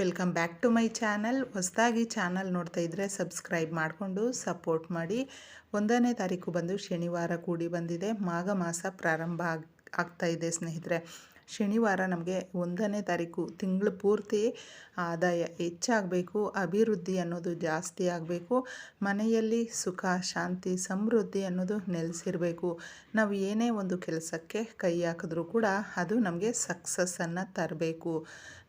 Welcome back to my channel. ಹೊಸದಾಗಿ channel ನೋಡ್ತಾ ಇದ್ದರೆ ಸಬ್ಸ್ಕ್ರೈಬ್ ಮಾಡಿಕೊಂಡು ಸಪೋರ್ಟ್ ಮಾಡಿ. ಒಂದನೇ ತಾರೀಕು ಬಂದು ಶನಿವಾರ ಕೂಡಿ ಬಂದಿದೆ. ಮಾಘ ಮಾಸ ಪ್ರಾರಂಭ ಆಗ್ ಆಗ್ತಾ ಇದೆ ಸ್ನೇಹಿತರೆ. ಶನಿವಾರ ನಮಗೆ ಒಂದನೇ ತಾರೀಕು ತಿಂಗಳು ಪೂರ್ತಿ ಆದಾಯ ಹೆಚ್ಚಾಗಬೇಕು, ಅಭಿವೃದ್ಧಿ ಅನ್ನೋದು ಜಾಸ್ತಿ ಆಗಬೇಕು, ಮನೆಯಲ್ಲಿ ಸುಖ, ಶಾಂತಿ, ಸಮೃದ್ಧಿ ಅನ್ನೋದು ನೆಲೆಸಿರಬೇಕು. ನಾವು ಏನೇ ಒಂದು ಕೆಲಸಕ್ಕೆ ಕೈ ಹಾಕಿದ್ರೂ ಕೂಡ ಅದು ನಮಗೆ ಸಕ್ಸಸ್ಸನ್ನು ತರಬೇಕು.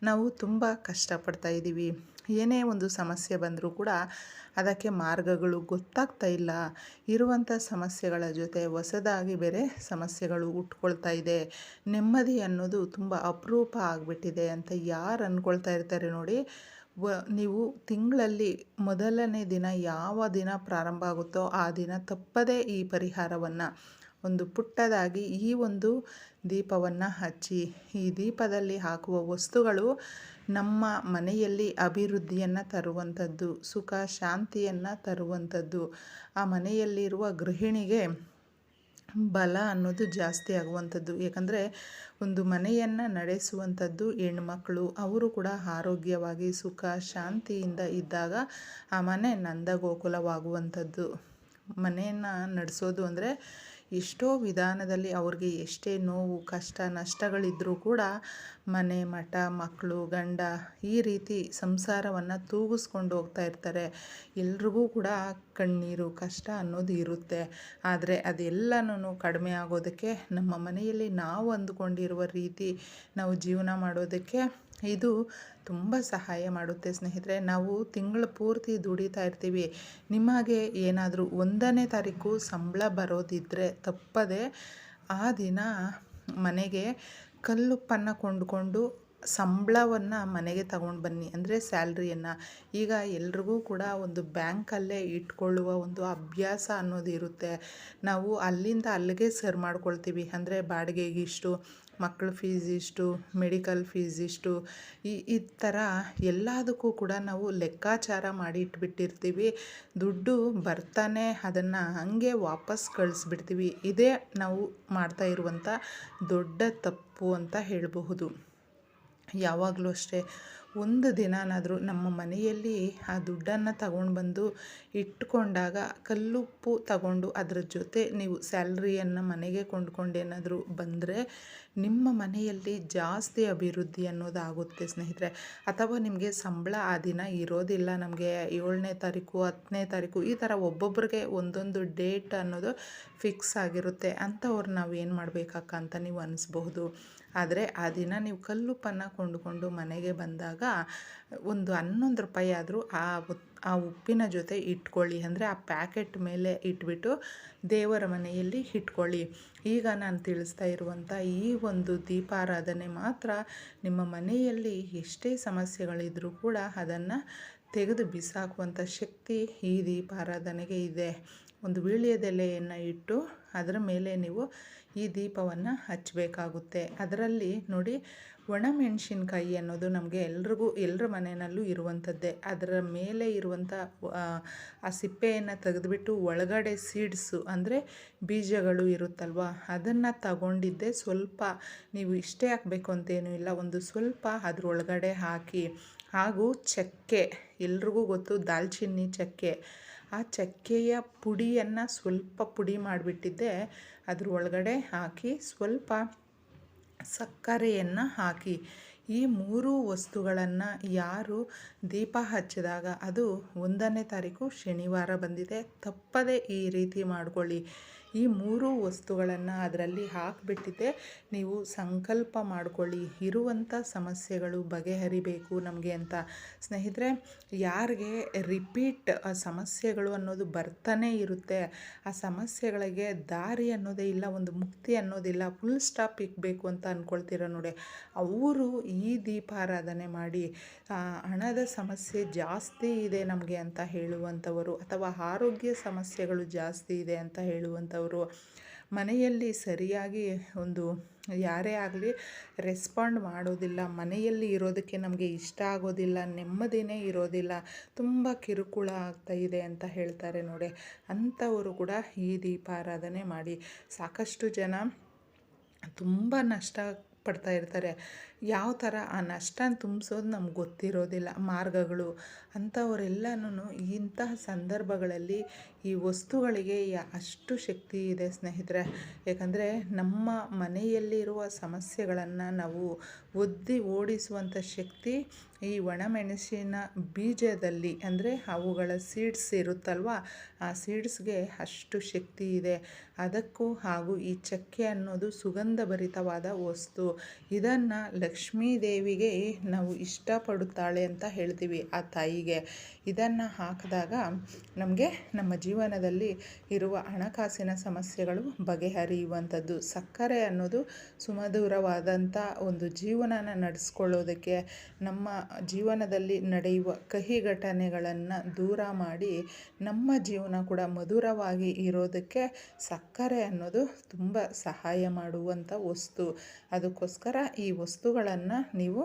ನಾವು ತುಂಬ ಕಷ್ಟಪಡ್ತಾ ಇದ್ದೀವಿ ಏನೇ ಒಂದು ಸಮಸ್ಯೆ ಬಂದರೂ ಕೂಡ ಅದಕ್ಕೆ ಮಾರ್ಗಗಳು ಗೊತ್ತಾಗ್ತಾ ಇಲ್ಲ. ಇರುವಂಥ ಸಮಸ್ಯೆಗಳ ಜೊತೆ ಹೊಸದಾಗಿ ಬೇರೆ ಸಮಸ್ಯೆಗಳು ಹುಟ್ಕೊಳ್ತಾ ಇದೆ. ನೆಮ್ಮದಿ ಅನ್ನೋದು ತುಂಬ ಅಪರೂಪ ಆಗಿಬಿಟ್ಟಿದೆ ಅಂತ ಯಾರು ಅಂದ್ಕೊಳ್ತಾ ಇರ್ತಾರೆ ನೋಡಿ. ವ, ನೀವು ತಿಂಗಳಲ್ಲಿ ಮೊದಲನೇ ದಿನ ಯಾವ ದಿನ ಪ್ರಾರಂಭ ಆಗುತ್ತೋ ಆ ದಿನ ತಪ್ಪದೇ ಈ ಪರಿಹಾರವನ್ನು, ಒಂದು ಪುಟ್ಟದಾಗಿ ಈ ಒಂದು ದೀಪವನ್ನು ಹಚ್ಚಿ, ಈ ದೀಪದಲ್ಲಿ ಹಾಕುವ ವಸ್ತುಗಳು ನಮ್ಮ ಮನೆಯಲ್ಲಿ ಅಭಿವೃದ್ಧಿಯನ್ನು ತರುವಂಥದ್ದು, ಸುಖ, ಶಾಂತಿಯನ್ನು ತರುವಂಥದ್ದು, ಆ ಮನೆಯಲ್ಲಿರುವ ಗೃಹಿಣಿಗೆ ಬಲ ಅನ್ನೋದು ಜಾಸ್ತಿ ಆಗುವಂಥದ್ದು. ಯಾಕಂದರೆ ಒಂದು ಮನೆಯನ್ನು ನಡೆಸುವಂಥದ್ದು ಹೆಣ್ಮಕ್ಳು, ಅವರು ಕೂಡ ಆರೋಗ್ಯವಾಗಿ ಸುಖ, ಶಾಂತಿಯಿಂದ ಇದ್ದಾಗ ಆ ಮನೆ ನಂದಗೋಕುಲವಾಗುವಂಥದ್ದು. ಮನೆಯನ್ನು ನಡೆಸೋದು ಅಂದರೆ ಎಷ್ಟೋ ವಿಧಾನದಲ್ಲಿ ಅವ್ರಿಗೆ ಎಷ್ಟೇ ನೋವು, ಕಷ್ಟ ನಷ್ಟಗಳಿದ್ದರೂ ಕೂಡ ಮನೆ, ಮಠ, ಮಕ್ಕಳು, ಗಂಡ ಈ ರೀತಿ ಸಂಸಾರವನ್ನು ತೂಗಿಸ್ಕೊಂಡು ಹೋಗ್ತಾ ಇರ್ತಾರೆ. ಎಲ್ರಿಗೂ ಕೂಡ ಕಣ್ಣೀರು, ಕಷ್ಟ ಅನ್ನೋದು ಇರುತ್ತೆ. ಆದರೆ ಅದೆಲ್ಲನೂ ಕಡಿಮೆ ಆಗೋದಕ್ಕೆ ನಮ್ಮ ಮನೆಯಲ್ಲಿ ನಾವು ಅಂದುಕೊಂಡಿರುವ ರೀತಿ ನಾವು ಜೀವನ ಮಾಡೋದಕ್ಕೆ ಇದು ತುಂಬ ಸಹಾಯ ಮಾಡುತ್ತೆ ಸ್ನೇಹಿತರೆ. ನಾವು ತಿಂಗಳು ಪೂರ್ತಿ ದುಡಿತಾ ಇರ್ತೀವಿ. ನಿಮಗೆ ಏನಾದರೂ ಒಂದನೇ ತಾರೀಕು ಸಂಬಳ ಬರೋದಿದ್ದರೆ ತಪ್ಪದೆ ಆ ದಿನ ಮನೆಗೆ ಕಲ್ಲುಪ್ಪನ್ನು ಕೊಂಡುಕೊಂಡು ಸಂಬಳವನ್ನು ಮನೆಗೆ ತಗೊಂಡು ಬನ್ನಿ. ಅಂದರೆ ಸ್ಯಾಲ್ರಿಯನ್ನು. ಈಗ ಎಲ್ರಿಗೂ ಕೂಡ ಒಂದು ಬ್ಯಾಂಕಲ್ಲೇ ಇಟ್ಕೊಳ್ಳುವ ಒಂದು ಅಭ್ಯಾಸ ಅನ್ನೋದು ಇರುತ್ತೆ. ನಾವು ಅಲ್ಲಿಂದ ಅಲ್ಲಿಗೆ ಸರ್ ಮಾಡ್ಕೊಳ್ತೀವಿ. ಅಂದರೆ ಬಾಡಿಗೆಗೆ ಇಷ್ಟು ಮಕ್ಕಳ ಫೀಸ್ ಇಷ್ಟು, ಮೆಡಿಕಲ್ ಫೀಸ್ ಇಷ್ಟು. ಈ ಈ ಥರ ಎಲ್ಲದಕ್ಕೂ ಕೂಡ ನಾವು ಲೆಕ್ಕಾಚಾರ ಮಾಡಿ ಇಟ್ಬಿಟ್ಟಿರ್ತೀವಿ. ದುಡ್ಡು ಬರ್ತಾನೆ, ಅದನ್ನು ಹಾಗೆ ವಾಪಸ್ ಕಳಿಸ್ಬಿಡ್ತೀವಿ. ಇದೇ ನಾವು ಮಾಡ್ತಾ ಇರುವಂಥ ದೊಡ್ಡ ತಪ್ಪು ಅಂತ ಹೇಳಬಹುದು. ಯಾವಾಗಲೂ ಅಷ್ಟೇ ಒಂದು ದಿನನಾದರೂ ನಮ್ಮ ಮನೆಯಲ್ಲಿ ಆ ದುಡ್ಡನ್ನು ತಗೊಂಡು ಬಂದು ಇಟ್ಕೊಂಡಾಗ ಕಲ್ಲುಪ್ಪು ತಗೊಂಡು ಅದರ ಜೊತೆ ನೀವು ಸ್ಯಾಲ್ರಿಯನ್ನು ಮನೆಗೆ ಕೊಂಡ್ಕೊಂಡೇನಾದರೂ ಬಂದರೆ ನಿಮ್ಮ ಮನೆಯಲ್ಲಿ ಜಾಸ್ತಿ ಅಭಿವೃದ್ಧಿ ಅನ್ನೋದಾಗುತ್ತೆ ಸ್ನೇಹಿತರೆ. ಅಥವಾ ನಿಮಗೆ ಸಂಬಳ ಆ ದಿನ ಇರೋದಿಲ್ಲ, ನಮಗೆ ಏಳನೇ ತಾರೀಕು, ಹತ್ತನೇ ತಾರೀಕು ಈ ಥರ ಒಬ್ಬೊಬ್ರಿಗೆ ಒಂದೊಂದು ಡೇಟ್ ಅನ್ನೋದು ಫಿಕ್ಸ್ ಆಗಿರುತ್ತೆ. ಅಂಥವ್ರು ನಾವು ಏನು ಮಾಡಬೇಕಕ್ಕ ಅಂತ ನೀವು ಅನಿಸ್ಬಹುದು? ಆದರೆ ಆ ದಿನ ನೀವು ಕಲ್ಲುಪ್ಪನ್ನು ಕೊಂಡುಕೊಂಡು ಮನೆಗೆ ಬಂದಾಗ ಒಂದು ಹನ್ನೊಂದು ರೂಪಾಯಿ ಆದರೂ ಆ ಆ ಉಪ್ಪಿನ ಜೊತೆ ಇಟ್ಕೊಳ್ಳಿ. ಅಂದರೆ ಆ ಪ್ಯಾಕೆಟ್ ಮೇಲೆ ಇಟ್ಬಿಟ್ಟು ದೇವರ ಮನೆಯಲ್ಲಿ ಇಟ್ಕೊಳ್ಳಿ. ಈಗ ನಾನು ತಿಳಿಸ್ತಾ ಇರುವಂಥ ಈ ಒಂದು ದೀಪಾರಾಧನೆ ಮಾತ್ರ ನಿಮ್ಮ ಮನೆಯಲ್ಲಿ ಎಷ್ಟೇ ಸಮಸ್ಯೆಗಳಿದ್ರೂ ಕೂಡ ಅದನ್ನು ತೆಗೆದು ಬಿಸಾಕುವಂಥ ಶಕ್ತಿ ಈ ದೀಪಾರಾಧನೆಗೆ ಇದೆ. ಒಂದು ವೀಳ್ಯದೆಲೆಯನ್ನು ಇಟ್ಟು ಅದರ ಮೇಲೆ ನೀವು ಈ ದೀಪವನ್ನು ಹಚ್ಚಬೇಕಾಗುತ್ತೆ ಅದರಲ್ಲಿ ನೋಡಿ ಒಣಮೆಣಸಿನ್ಕಾಯಿ ಅನ್ನೋದು ನಮಗೆ ಎಲ್ರಿಗೂ ಎಲ್ಲರ ಮನೆಯಲ್ಲೂ ಇರುವಂಥದ್ದೇ. ಅದರ ಮೇಲೆ ಇರುವಂಥ, ಆ ಸಿಪ್ಪೆಯನ್ನು ತೆಗೆದುಬಿಟ್ಟು ಒಳಗಡೆ ಸೀಡ್ಸು ಅಂದರೆ ಬೀಜಗಳು ಇರುತ್ತಲ್ವ, ಅದನ್ನು ತಗೊಂಡಿದ್ದೆ ಸ್ವಲ್ಪ, ನೀವು ಇಷ್ಟೇ ಹಾಕಬೇಕು ಅಂತೇನೂ ಇಲ್ಲ, ಒಂದು ಸ್ವಲ್ಪ ಅದರೊಳಗಡೆ ಹಾಕಿ. ಹಾಗೂ ಚಕ್ಕೆ, ಎಲ್ರಿಗೂ ಗೊತ್ತು, ದಾಲ್ಚಿನ್ನಿ ಚಕ್ಕೆ. ಆ ಚಕ್ಕೆಯ ಪುಡಿಯನ್ನು ಸ್ವಲ್ಪ ಪುಡಿ ಮಾಡಿಬಿಟ್ಟಿದ್ದೆ. ಅದ್ರ ಒಳಗಡೆ ಹಾಕಿ ಸ್ವಲ್ಪ ಸಕ್ಕರೆಯನ್ನು ಹಾಕಿ. ಈ ಮೂರು ವಸ್ತುಗಳನ್ನು ಯಾರು ದೀಪ ಹಚ್ಚಿದಾಗ ಅದು ಒಂದನೇ ತಾರೀಕು ಶನಿವಾರ ಬಂದಿದೆ. ತಪ್ಪದೇ ಈ ರೀತಿ ಮಾಡಿಕೊಳ್ಳಿ. ಈ ಮೂರು ವಸ್ತುಗಳನ್ನು ಅದರಲ್ಲಿ ಹಾಕಿಬಿಟ್ಟಿದ್ದೆ ನೀವು ಸಂಕಲ್ಪ ಮಾಡಿಕೊಳ್ಳಿ. ಇರುವಂಥ ಸಮಸ್ಯೆಗಳು ಬಗೆಹರಿಬೇಕು ನಮಗೆ ಅಂತ. ಸ್ನೇಹಿತರೆ, ಯಾರಿಗೆ ರಿಪೀಟ್ ಸಮಸ್ಯೆಗಳು ಅನ್ನೋದು ಬರ್ತಾನೆ ಇರುತ್ತೆ, ಆ ಸಮಸ್ಯೆಗಳಿಗೆ ದಾರಿ ಅನ್ನೋದೇ ಇಲ್ಲ, ಒಂದು ಮುಕ್ತಿ ಅನ್ನೋದಿಲ್ಲ ಫುಲ್ ಸ್ಟಾಪ್ ಇಕ್ಕಬೇಕು ಅಂತ ಅಂದ್ಕೊಳ್ತೀರ ನೋಡಿ. ಅವರು ಈ ದೀಪಾರಾಧನೆ ಮಾಡಿ ಹಣದ ಸಮಸ್ಯೆ ಜಾಸ್ತಿ ಇದೆ ನಮಗೆ ಅಂತ ಹೇಳುವಂಥವರು ಅಥವಾ ಆರೋಗ್ಯ ಸಮಸ್ಯೆಗಳು ಜಾಸ್ತಿ ಇದೆ ಅಂತ ಹೇಳುವಂಥವರು ಅವರು ಮನೆಯಲ್ಲಿ ಸರಿಯಾಗಿ ಒಂದು ಯಾರೇ ಆಗಲಿ ರೆಸ್ಪಾಂಡ್ ಮಾಡೋದಿಲ್ಲ, ಮನೆಯಲ್ಲಿ ಇರೋದಕ್ಕೆ ನಮಗೆ ಇಷ್ಟ ಆಗೋದಿಲ್ಲ, ನೆಮ್ಮದಿನೇ ಇರೋದಿಲ್ಲ, ತುಂಬ ಕಿರುಕುಳ ಆಗ್ತಾ ಇದೆ ಅಂತ ಹೇಳ್ತಾರೆ ನೋಡಿ. ಅಂಥವರು ಕೂಡ ಈ ದೀಪಾರಾಧನೆ ಮಾಡಿ ಸಾಕಷ್ಟು ಜನ ತುಂಬ ನಷ್ಟ ಪಡ್ತಾ ಇರ್ತಾರೆ. ಯಾವ ಥರ ಆ ನಷ್ಟನ ತುಂಬಿಸೋದು ನಮ್ಗೆ ಗೊತ್ತಿರೋದಿಲ್ಲ. ಮಾರ್ಗಗಳು ಅಂಥವರೆಲ್ಲನೂ ಇಂತಹ ಸಂದರ್ಭಗಳಲ್ಲಿ ಈ ವಸ್ತುಗಳಿಗೆ ಅಷ್ಟು ಶಕ್ತಿ ಇದೆ ಸ್ನೇಹಿತರೆ. ಯಾಕಂದರೆ ನಮ್ಮ ಮನೆಯಲ್ಲಿರುವ ಸಮಸ್ಯೆಗಳನ್ನು ನಾವು ಒದ್ದಿ ಓಡಿಸುವಂಥ ಶಕ್ತಿ ಈ ಒಣಮೆಣಸಿನ ಬೀಜದಲ್ಲಿ, ಅಂದರೆ ಅವುಗಳ ಸೀಡ್ಸ್ ಇರುತ್ತಲ್ವ, ಆ ಸೀಡ್ಸ್ಗೆ ಅಷ್ಟು ಶಕ್ತಿ ಇದೆ. ಅದಕ್ಕೂ ಹಾಗೂ ಈ ಚಕ್ಕೆ ಅನ್ನೋದು ಸುಗಂಧಭರಿತವಾದ ವಸ್ತು. ಇದನ್ನು ಲಕ್ಷ್ಮೀ ದೇವಿಗೆ ನಾವು ಇಷ್ಟಪಡುತ್ತಾಳೆ ಅಂತ ಹೇಳ್ತೀವಿ ಆ ತಾಯಿಗೆ. ಇದನ್ನು ಹಾಕಿದಾಗ ನಮಗೆ ನಮ್ಮ ಜೀವನದಲ್ಲಿ ಇರುವ ಹಣಕಾಸಿನ ಸಮಸ್ಯೆಗಳು ಬಗೆಹರಿಯುವಂಥದ್ದು. ಸಕ್ಕರೆ ಅನ್ನೋದು ಸುಮಧುರವಾದಂಥ ಒಂದು ಜೀವನನ ನಡೆಸ್ಕೊಳ್ಳೋದಕ್ಕೆ ನಮ್ಮ ಜೀವನದಲ್ಲಿ ನಡೆಯುವ ಕಹಿ ಘಟನೆಗಳನ್ನು ದೂರ ಮಾಡಿ ನಮ್ಮ ಜೀವನ ಕೂಡ ಮಧುರವಾಗಿ ಇರೋದಕ್ಕೆ ಸಕ್ಕರೆ ಅನ್ನೋದು ತುಂಬ ಸಹಾಯ ಮಾಡುವಂಥ ವಸ್ತು. ಅದಕ್ಕೋಸ್ಕರ ಈ ವಸ್ತುಗಳನ್ನು ನೀವು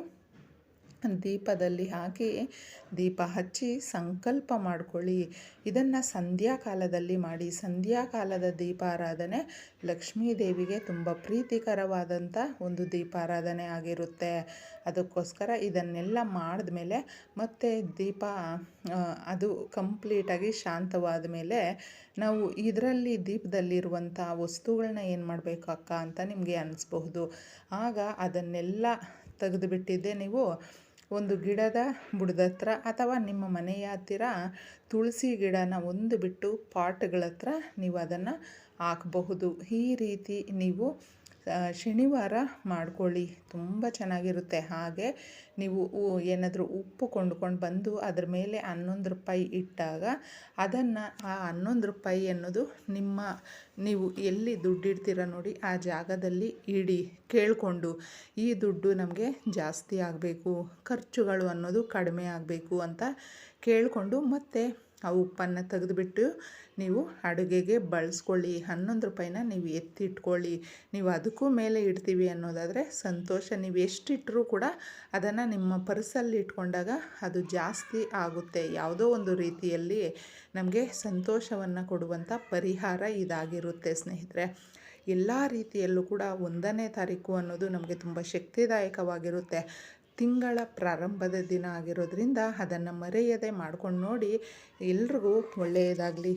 ದೀಪದಲ್ಲಿ ಹಾಕಿ ದೀಪ ಹಚ್ಚಿ ಸಂಕಲ್ಪ ಮಾಡಿಕೊಳ್ಳಿ. ಇದನ್ನು ಸಂಧ್ಯಾಕಾಲದಲ್ಲಿ ಮಾಡಿ. ಸಂಧ್ಯಾಕಾಲದ ದೀಪಾರಾಧನೆ ಲಕ್ಷ್ಮೀ ದೇವಿಗೆ ತುಂಬ ಪ್ರೀತಿಕರವಾದಂಥ ಒಂದು ದೀಪಾರಾಧನೆ ಆಗಿರುತ್ತೆ. ಅದಕ್ಕೋಸ್ಕರ ಇದನ್ನೆಲ್ಲ ಮಾಡಿದ ಮೇಲೆ ಮತ್ತೆ ದೀಪ ಅದು ಕಂಪ್ಲೀಟಾಗಿ ಶಾಂತವಾದ ಮೇಲೆ ನಾವು ಇದರಲ್ಲಿ ದೀಪದಲ್ಲಿರುವಂಥ ವಸ್ತುಗಳನ್ನ ಏನು ಮಾಡಬೇಕು ಅಕ್ಕ ಅಂತ ನಿಮಗೆ ಅನಿಸ್ಬಹುದು. ಆಗ ಅದನ್ನೆಲ್ಲ ತೆಗೆದುಬಿಟ್ಟಿದ್ದೆ ನೀವು. ಒಂದು ಗಿಡದ ಬುಡದ ಹತ್ರ ಅಥವಾ ನಿಮ್ಮ ಮನೆಯ ಹತ್ತಿರ ತುಳಸಿ ಗಿಡನ ಒಂದು ಬಿಟ್ಟು ಪಾಟ್ಗಳ ಹತ್ರ ನೀವು ಅದನ್ನು ಹಾಕಬಹುದು. ಈ ರೀತಿ ನೀವು ಶನಿವಾರ ಮಾಡ್ಕೊಳ್ಳಿ. ತುಂಬ ಚೆನ್ನಾಗಿರುತ್ತೆ. ಹಾಗೆ ನೀವು ಏನಾದರೂ ಉಪ್ಪು ಕೊಂಡ್ಕೊಂಡು ಬಂದು ಅದರ ಮೇಲೆ ಹನ್ನೊಂದು ರೂಪಾಯಿ ಇಟ್ಟಾಗ ಅದನ್ನು ಆ ಹನ್ನೊಂದು ರೂಪಾಯಿ ಅನ್ನೋದು ನಿಮ್ಮ, ನೀವು ಎಲ್ಲಿ ದುಡ್ಡಿಡ್ತೀರ ನೋಡಿ ಆ ಜಾಗದಲ್ಲಿ ಇಡಿ, ಕೇಳಿಕೊಂಡು. ಈ ದುಡ್ಡು ನಮಗೆ ಜಾಸ್ತಿ ಆಗಬೇಕು. ಖರ್ಚುಗಳು ಅನ್ನೋದು ಕಡಿಮೆ ಆಗಬೇಕು ಅಂತ ಕೇಳಿಕೊಂಡು ಮತ್ತು ಆ ಉಪ್ಪನ್ನು ತೆಗೆದುಬಿಟ್ಟು ನೀವು ಅಡುಗೆಗೆ ಬಳಸ್ಕೊಳ್ಳಿ. ಹನ್ನೊಂದು ರೂಪಾಯಿನ ನೀವು ಎತ್ತಿಟ್ಕೊಳ್ಳಿ. ನೀವು ಅದಕ್ಕೂ ಮೇಲೆ ಇಡ್ತೀವಿ ಅನ್ನೋದಾದರೆ ಸಂತೋಷ. ನೀವು ಎಷ್ಟಿಟ್ಟರೂ ಕೂಡ ಅದನ್ನು ನಿಮ್ಮ ಪರ್ಸಲ್ಲಿ ಇಟ್ಕೊಂಡಾಗ ಅದು ಜಾಸ್ತಿ ಆಗುತ್ತೆ. ಯಾವುದೋ ಒಂದು ರೀತಿಯಲ್ಲಿ ನಮಗೆ ಸಂತೋಷವನ್ನು ಕೊಡುವಂಥ ಪರಿಹಾರ ಇದಾಗಿರುತ್ತೆ ಸ್ನೇಹಿತರೆ. ಎಲ್ಲ ರೀತಿಯಲ್ಲೂ ಕೂಡ ಒಂದನೇ ತಾರೀಕು ಅನ್ನೋದು ನಮಗೆ ತುಂಬ ಶಕ್ತಿದಾಯಕವಾಗಿರುತ್ತೆ. ತಿಂಗಳ ಪ್ರಾರಂಭದ ದಿನ ಆಗಿರೋದ್ರಿಂದ ಅದನ್ನು ಮರೆಯದೆ ಮಾಡ್ಕೊಂಡು ನೋಡಿ ಎಲ್ರಿಗೂ ಒಳ್ಳೆಯದಾಗಲಿ.